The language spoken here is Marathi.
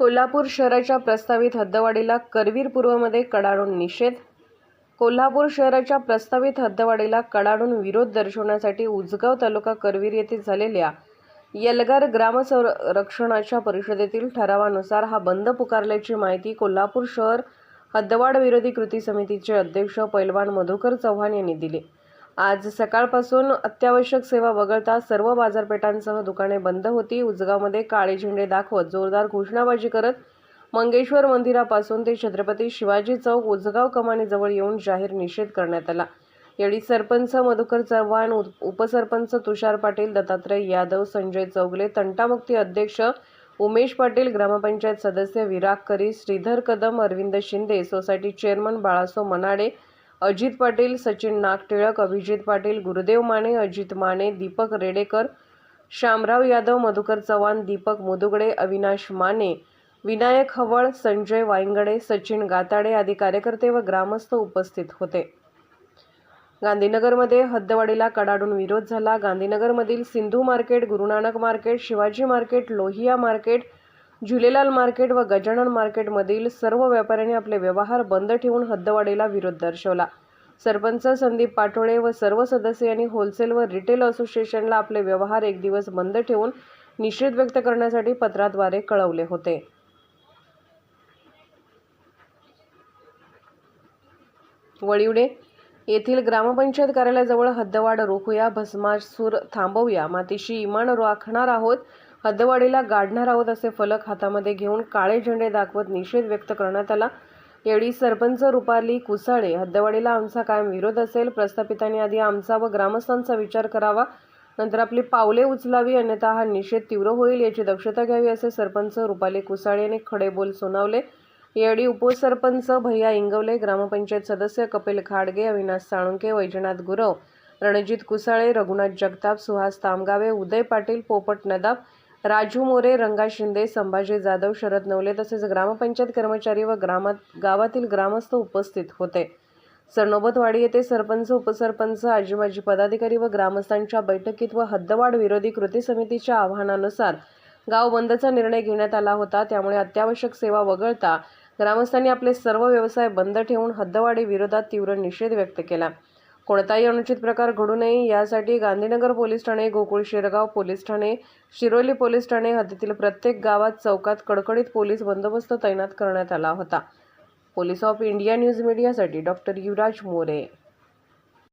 कोल्हापूर शहराच्या प्रस्तावित हद्दवाढीला करवीर पूर्वमध्ये कडाडून निषेध? कोल्हापूर शहराच्या प्रस्तावित हद्दवाढीला कडाडून विरोध दर्शवण्यासाठी उजगाव तालुका करवीर येथे झालेल्या यलगार ग्रामसंरक्षणाच्या परिषदेतील ठरावानुसार हा बंद पुकारल्याची माहिती कोल्हापूर शहर हद्दवाढ विरोधी कृती समितीचे अध्यक्ष पैलवान मधुकर चव्हाण यांनी दिली. आज सकाळपासून अत्यावश्यक सेवा वगळता सर्व बाजारपेठांसह दुकाने बंद होती. उजगावमध्ये काळे झेंडे दाखवत जोरदार घोषणाबाजी करत मंगेश्वर मंदिरापासून ते छत्रपती शिवाजी चौक उजगाव कमानीजवळ येऊन जाहीर निषेध करण्यात आला. यावेळी सरपंच मधुकर चव्हाण उप- उपसरपंच तुषार पाटील दत्तात्रय यादव संजय चौगले तंटामुक्ती अध्यक्ष उमेश पाटील ग्रामपंचायत सदस्य विराग करी श्रीधर कदम अरविंद शिंदे सोसायटी चेअरमन बाळासो मनाडे अजित पाटील सचिन नागटिळक अभिजित पाटील गुरुदेव माने अजित माने दीपक रेडेकर श्यामराव यादव मधुकर चव्हाण दीपक मुदुगडे अविनाश माने विनायक हवळ संजय वायंगडे सचिन गाताडे आदी कार्यकर्ते व ग्रामस्थ उपस्थित होते. गांधीनगरमध्ये हद्दवाडीला कडाडून विरोध झाला. गांधीनगरमधील Sindhu market Gurunanak market Shivaji market Lohia market Jhulelal market व गजानन मार्केटमधील सर्व व्यापाऱ्यांनी आपले व्यवहार बंद ठेवून हद्दवाढीला विरोध दर्शवला. सरपंच संदीप पाटोळे व सर्व सदस्यांनी होलसेल व रिटेल असोसिएशनला आपले व्यवहार एक दिवस बंद ठेवून निषेध व्यक्त करण्यासाठी पत्राद्वारे कळवले होते. वळिवडे येथील ग्रामपंचायत कार्यालयाजवळ हद्दवाढ रोखूया भस्मासूर थांबवूया मातीशी इमान राखणार आहोत हद्दवाडीला गाडणार आहोत असे फलक हातामध्ये घेऊन काळे झेंडे दाखवत निषेध व्यक्त करण्यात आला. यावेळी सरपंच रुपाली कुसाळे हद्दवाडीला आमचा कायम विरोध असेल प्रस्थापितांनी आधी आमचा व ग्रामस्थांचा विचार करावा नंतर आपली पावले उचलावी अन्यथा हा निषेध तीव्र होईल याची दक्षता घ्यावी असे सरपंच रुपाली कुसाळे यांनी खडे बोल सुनावले. यावेळी उपसरपंच भैया इंगवले ग्रामपंचायत सदस्य कपिल खाडगे अविनाश साळुंके वैजनाथ गुरव रणजित कुसाळे रघुनाथ जगताप सुहास तामगावे उदय पाटील पोपट नदाब राजू मोरे रंगा शिंदे संभाजी जाधव शरद नवले तसेच ग्रामपंचायत कर्मचारी व ग्रामात गावातील ग्रामस्थ उपस्थित होते. सरनोबतवाडी येथे सरपंच उपसरपंच आजीमाजी पदाधिकारी व ग्रामस्थांच्या बैठकीत व हद्दवाढ विरोधी कृती समितीच्या आव्हानानुसार गाव बंदचा निर्णय घेण्यात आला होता. त्यामुळे अत्यावश्यक सेवा वगळता ग्रामस्थांनी आपले सर्व व्यवसाय बंद ठेवून हद्दवाढी विरोधात तीव्र निषेध व्यक्त केला. कोणताही अनुचित प्रकार घडू नये. यासाठी गांधीनगर पोलीस ठाणे गोकुळ शिरगाव पोलीस ठाणे शिरोली पोलीस ठाणे हद्दीतील प्रत्येक गावात चौकात कडकडीत पोलीस बंदोबस्त तैनात करण्यात आला होता. पोलीस ऑफ इंडिया न्यूज मीडियासाठी डॉक्टर युवराज मोरे.